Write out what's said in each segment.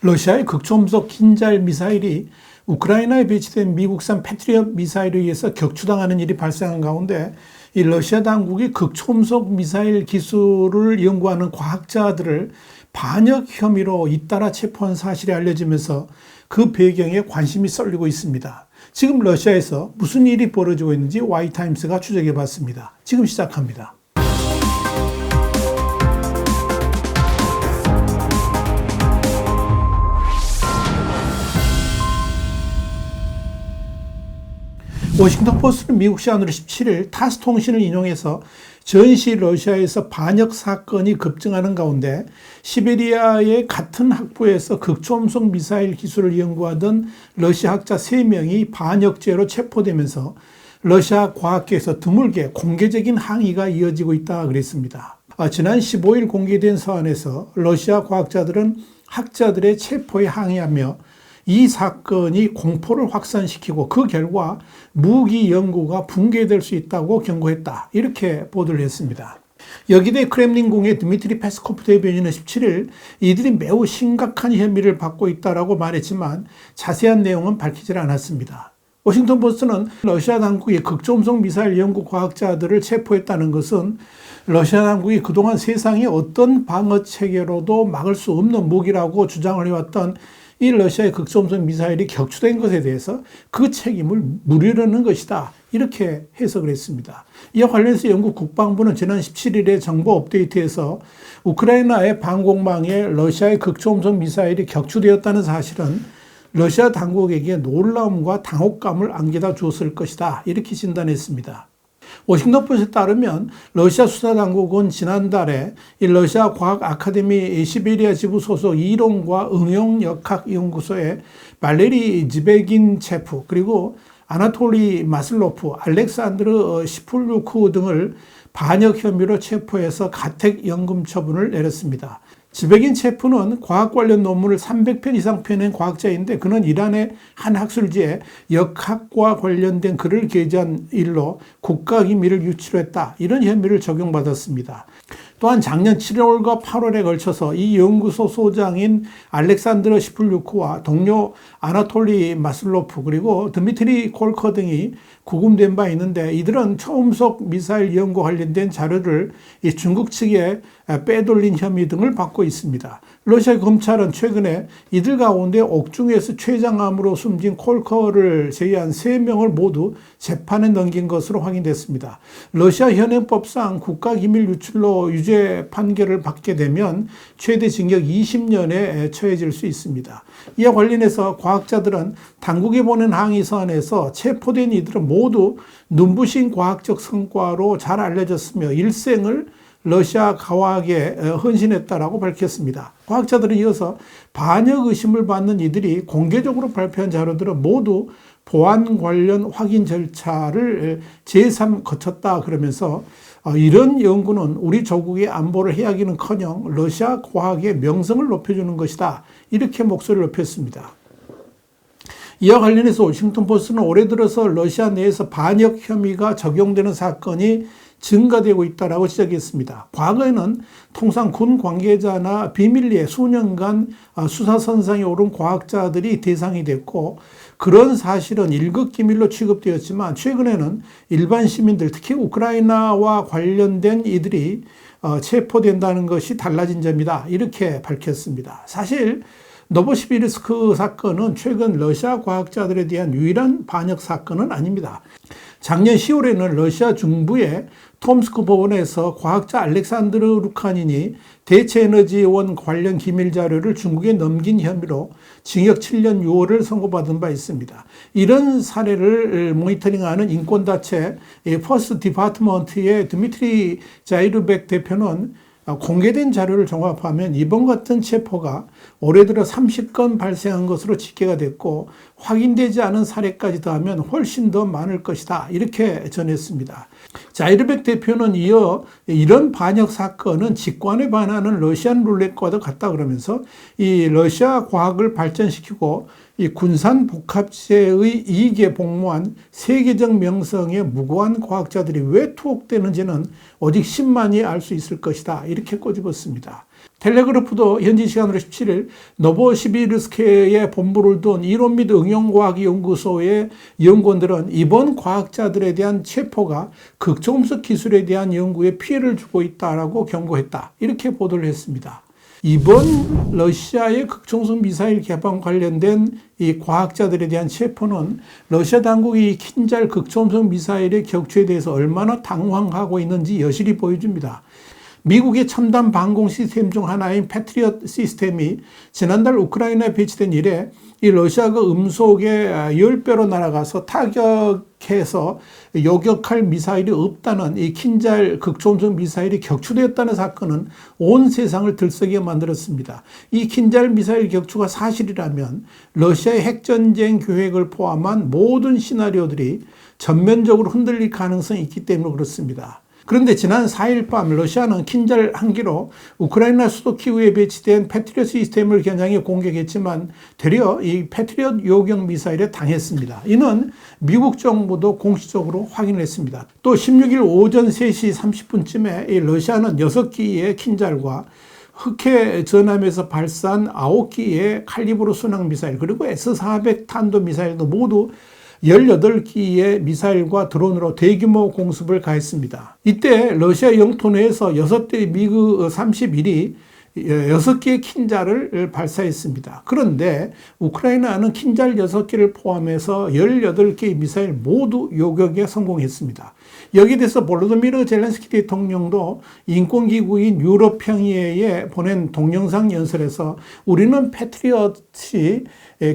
러시아의 극초음속 킨잘 미사일이 우크라이나에 배치된 미국산 패트리엇 미사일에 의해서 격추당하는 일이 발생한 가운데 이 러시아 당국이 극초음속 미사일 기술을 연구하는 과학자들을 반역 혐의로 잇따라 체포한 사실이 알려지면서 그 배경에 관심이 쏠리고 있습니다. 지금 러시아에서 무슨 일이 벌어지고 있는지 와이타임스가 추적해 봤습니다. 지금 시작합니다. 워싱턴 포스트는 미국 시간으로 17일 타스 통신을 인용해서 전시 러시아에서 반역 사건이 급증하는 가운데 시베리아의 같은 학부에서 극초음속 미사일 기술을 연구하던 러시아 학자 3명이 반역죄로 체포되면서 러시아 과학계에서 드물게 공개적인 항의가 이어지고 있다 그랬습니다. 아, 지난 15일 공개된 서한에서 러시아 과학자들은 학자들의 체포에 항의하며 이 사건이 공포를 확산시키고 그 결과 무기 연구가 붕괴될 수 있다고 경고했다. 이렇게 보도를 했습니다. 여기대 크렘린궁의 드미트리 페스코프 대변인은 17일 이들이 매우 심각한 혐의를 받고 있다라고 말했지만 자세한 내용은 밝히질 않았습니다. 워싱턴 포스트는 러시아 당국이 극초음속 미사일 연구 과학자들을 체포했다는 것은 러시아 당국이 그동안 세상에 어떤 방어 체계로도 막을 수 없는 무기라고 주장을 해왔던 이 러시아의 극초음속 미사일이 격추된 것에 대해서 그 책임을 물으려는 것이다. 이렇게 해석을 했습니다. 이와 관련해서 영국 국방부는 지난 17일에 정보 업데이트에서 우크라이나의 방공망에 러시아의 극초음속 미사일이 격추되었다는 사실은 러시아 당국에게 놀라움과 당혹감을 안겨다 주었을 것이다. 이렇게 진단했습니다. 워싱턴 포스트에 따르면 러시아 수사당국은 지난달에 이 러시아 과학 아카데미 시베리아 지부 소속 이론과 응용 역학 연구소의 말레리 지베긴 체프 그리고 아나톨리 마슬로프, 알렉산드르 시풀루크 등을 반역 혐의로 체포해서 가택 연금 처분을 내렸습니다. 지백인 체프는 과학 관련 논문을 300편 이상 펴낸 과학자인데 그는 이란의 한 학술지에 역학과 관련된 글을 게재한 일로 국가기밀을 유치로 했다. 이런 혐의를 적용받았습니다. 또한 작년 7월과 8월에 걸쳐서 이 연구소 소장인 알렉산드르 시플류크와 동료 아나톨리 마슬로프 그리고 드미트리 콜커 등이 구금된 바 있는데 이들은 초음속 미사일 연구 관련된 자료를 중국 측에 빼돌린 혐의 등을 받고 있습니다. 러시아 검찰은 최근에 이들 가운데 옥중에서 최장암으로 숨진 콜커를 제외한 3명을 모두 재판에 넘긴 것으로 확인됐습니다. 러시아 현행법상 국가기밀 유출로 유죄 판결을 받게 되면 최대 징역 20년에 처해질 수 있습니다. 이와 관련해서 과학자들은 당국에 보낸 항의 서한에서 체포된 이들은 모두 눈부신 과학적 성과로 잘 알려졌으며 일생을 러시아 과학에 헌신했다라고 밝혔습니다. 과학자들은 이어서 반역 의심을 받는 이들이 공개적으로 발표한 자료들은 모두 보안 관련 확인 절차를 제3 거쳤다 그러면서 어, 이런 연구는 우리 조국의 안보를 해하기는커녕 러시아 과학의 명성을 높여주는 것이다. 이렇게 목소리를 높였습니다. 이와 관련해서 워싱턴 포스트는 올해 들어서 러시아 내에서 반역 혐의가 적용되는 사건이 증가되고 있다라고 지적했습니다. 과거에는 통상 군 관계자나 비밀리에 수년간 아, 수사선상에 오른 과학자들이 대상이 됐고 그런 사실은 일극 기밀로 취급되었지만 최근에는 일반 시민들 특히 우크라이나와 관련된 이들이 어, 체포된다는 것이 달라진 점이다. 이렇게 밝혔습니다. 사실 노보시비르스크 사건은 최근 러시아 과학자들에 대한 유일한 반역 사건은 아닙니다. 작년 10월에는 러시아 중부의 톰스크 법원에서 과학자 알렉산드르 루카닌이 대체에너지원 관련 기밀 자료를 중국에 넘긴 혐의로 징역 7년 6월을 선고받은 바 있습니다. 이런 사례를 모니터링하는 인권단체 퍼스트 디파트먼트의 드미트리 자이르백 대표는 공개된 자료를 종합하면 이번 같은 체포가 올해 들어 30건 발생한 것으로 집계가 됐고 확인되지 않은 사례까지 더하면 훨씬 더 많을 것이다. 이렇게 전했습니다. 자이르백 대표는 이어 이런 반역 사건은 직관에 반하는 러시안 룰렛과도 같다 그러면서 이 러시아 과학을 발전시키고 이 군산 복합체의 이익에 복무한 세계적 명성의 무고한 과학자들이 왜 투옥되는지는 오직 10만이 알 수 있을 것이다. 이렇게 꼬집었습니다. 텔레그래프도 현지 시간으로 17일 노보시비르스케의 본부를 둔 이론 및 응용과학연구소의 연구원들은 이번 과학자들에 대한 체포가 극초음속 기술에 대한 연구에 피해를 주고 있다라고 경고했다. 이렇게 보도를 했습니다. 이번 러시아의 극초음속 미사일 개방 관련된 이 과학자들에 대한 체포는 러시아 당국이 킨잘 극초음속 미사일의 격추에 대해서 얼마나 당황하고 있는지 여실히 보여줍니다. 미국의 첨단 방공 시스템 중 하나인 패트리엇 시스템이 지난달 우크라이나에 배치된 이래 이 러시아가 음속에 10배로 날아가서 타격해서 요격할 미사일이 없다는 이 킨잘 극초음속 미사일이 격추되었다는 사건은 온 세상을 들썩이게 만들었습니다. 이 킨잘 미사일 격추가 사실이라면 러시아의 핵전쟁 계획을 포함한 모든 시나리오들이 전면적으로 흔들릴 가능성이 있기 때문에 그렇습니다. 그런데 지난 4일 밤 러시아는 킨잘 한기로 우크라이나 수도 키우에 배치된 패트리엇 시스템을 겨냥해 공격했지만 되려 이 패트리엇 요격 미사일에 당했습니다. 이는 미국 정부도 공식적으로 확인했습니다. 또 16일 오전 3시 30분쯤에 이 러시아는 6기의 킨잘과 흑해 전함에서 발사한 9기의 칼리브로 순항 미사일 그리고 S-400 탄도 미사일도 모두 18기의 미사일과 드론으로 대규모 공습을 가했습니다. 이때 러시아 영토 내에서 6대 미그 31이 6개의 킨자를 발사했습니다. 그런데 우크라이나는 킨잘 6개를 포함해서 18개의 미사일 모두 요격에 성공했습니다. 여기에 대해서 볼로도미르 젤렌스키 대통령도 인권기구인 유럽평의회에 보낸 동영상 연설에서 우리는 패트리엇이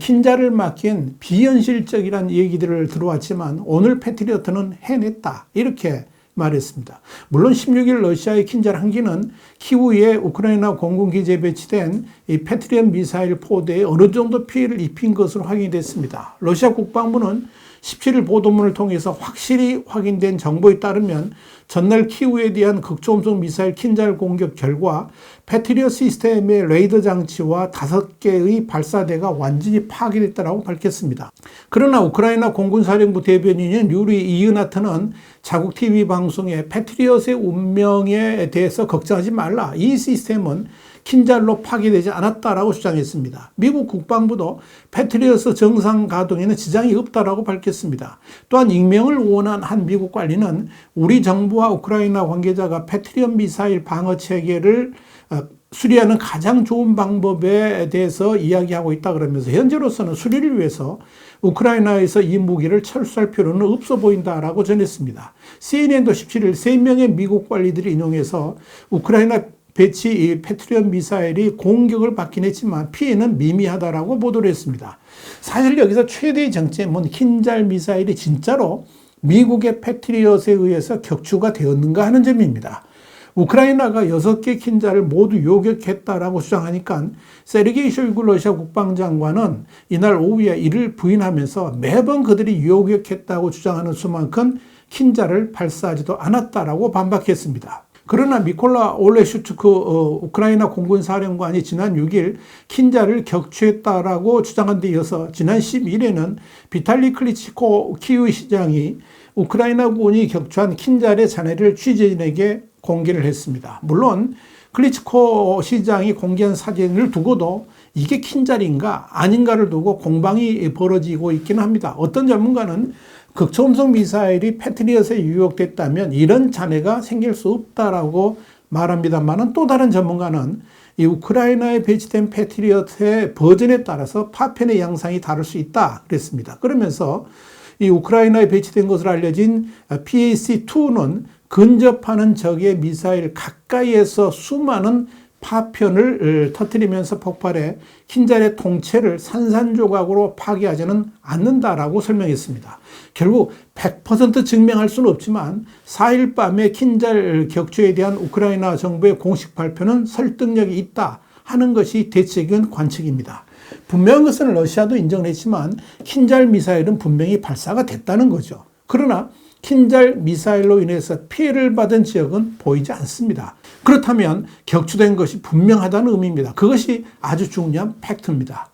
킨자를 맡긴 비현실적이란 얘기들을 들어왔지만 오늘 패트리어트는 해냈다. 이렇게 말했습니다. 물론 16일 러시아의 킨잘 한기는 키우에 우크라이나 공군기지에 배치된 이 패트리엇 미사일 포대에 어느 정도 피해를 입힌 것으로 확인이 됐습니다. 러시아 국방부는 17일 보도문을 통해서 확실히 확인된 정보에 따르면 전날 키우에 대한 극초음속 미사일 킨잘 공격 결과 패트리어 시스템의 레이더 장치와 다섯 개의 발사대가 완전히 파괴됐다고 밝혔습니다. 그러나 우크라이나 공군사령부 대변인인 유리 이은하트는 자국 TV 방송에 패트리엇의 운명에 대해서 걱정하지 말라. 이 시스템은 킨잘로 파괴되지 않았다라고 주장했습니다. 미국 국방부도 패트리어스 정상 가동에는 지장이 없다라고 밝혔습니다. 또한 익명을 원한 한 미국 관리는 우리 정부와 우크라이나 관계자가 패트리엇 미사일 방어 체계를 어, 수리하는 가장 좋은 방법에 대해서 이야기하고 있다 그러면서 현재로서는 수리를 위해서 우크라이나에서 이 무기를 철수할 필요는 없어 보인다라고 전했습니다. CNN도 17일 3명의 미국 관리들이 인용해서 우크라이나 배치 이 패트리엇 미사일이 공격을 받긴 했지만 피해는 미미하다라고 보도를 했습니다. 사실 여기서 최대의 정점은 킨잘 미사일이 진짜로 미국의 패트리엇에 의해서 격추가 되었는가 하는 점입니다. 우크라이나가 6개 킨자를 모두 요격했다라고 주장하니까 세르게이 쇼이구 러시아 국방장관은 이날 오후에 이를 부인하면서 매번 그들이 요격했다고 주장하는 수만큼 킨자를 발사하지도 않았다라고 반박했습니다. 그러나 미콜라 올레슈츠크 어, 우크라이나 공군 사령관이 지난 6일 킨자를 격추했다라고 주장한 데 이어서 지난 12일에는 비탈리 클리치코 키우 시장이 우크라이나군이 격추한 킨자의 자네를 취재진에게 공개를 했습니다. 물론 클리치코 시장이 공개한 사진을 두고도 이게 킨자리인가 아닌가를 두고 공방이 벌어지고 있기는 합니다. 어떤 전문가는 극초음속 미사일이 패트리엇에 유혹됐다면 이런 잔해가 생길 수 없다라고 말합니다만은 또 다른 전문가는 이 우크라이나에 배치된 패트리엇의 버전에 따라서 파편의 양상이 다를 수 있다 그랬습니다. 그러면서 이 우크라이나에 배치된 것으로 알려진 PAC-2는 근접하는 적의 미사일 가까이에서 수많은 파편을 터뜨리면서 폭발해 킨잘의 통째를 산산조각으로 파괴하지는 않는다라고 설명했습니다. 결국 100% 증명할 수는 없지만 4일 밤에 킨잘 격추에 대한 우크라이나 정부의 공식 발표는 설득력이 있다 하는 것이 대책인 관측입니다. 분명한 것은 러시아도 인정을 했지만 킨잘 미사일은 분명히 발사가 됐다는 거죠. 그러나 킨잘 미사일로 인해서 피해를 받은 지역은 보이지 않습니다. 그렇다면 격추된 것이 분명하다는 의미입니다. 그것이 아주 중요한 팩트입니다.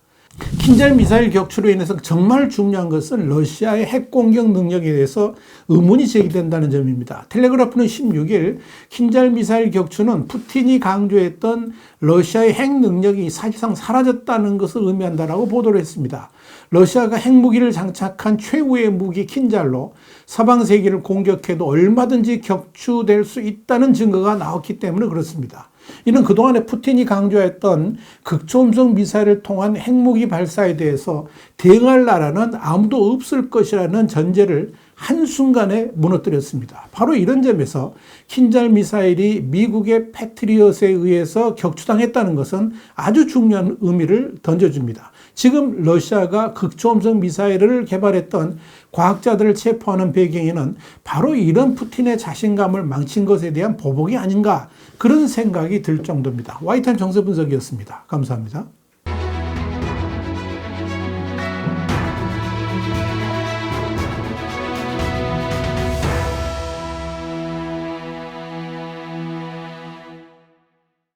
킨잘 미사일 격추로 인해서 정말 중요한 것은 러시아의 핵 공격 능력에 대해서 의문이 제기된다는 점입니다. 텔레그라프는 16일 킨잘 미사일 격추는 푸틴이 강조했던 러시아의 핵 능력이 사실상 사라졌다는 것을 의미한다라고 보도를 했습니다. 러시아가 핵무기를 장착한 최후의 무기 킨잘로 서방 세계를 공격해도 얼마든지 격추될 수 있다는 증거가 나왔기 때문에 그렇습니다. 이는 그동안에 푸틴이 강조했던 극초음속 미사일을 통한 핵무기 발사에 대해서 대응할 나라는 아무도 없을 것이라는 전제를 한순간에 무너뜨렸습니다. 바로 이런 점에서 킨잘 미사일이 미국의 패트리엇에 의해서 격추당했다는 것은 아주 중요한 의미를 던져줍니다. 지금 러시아가 극초음속 미사일을 개발했던 과학자들을 체포하는 배경에는 바로 이런 푸틴의 자신감을 망친 것에 대한 보복이 아닌가 그런 생각이 들 정도입니다. 와이탄 정세 분석이었습니다. 감사합니다.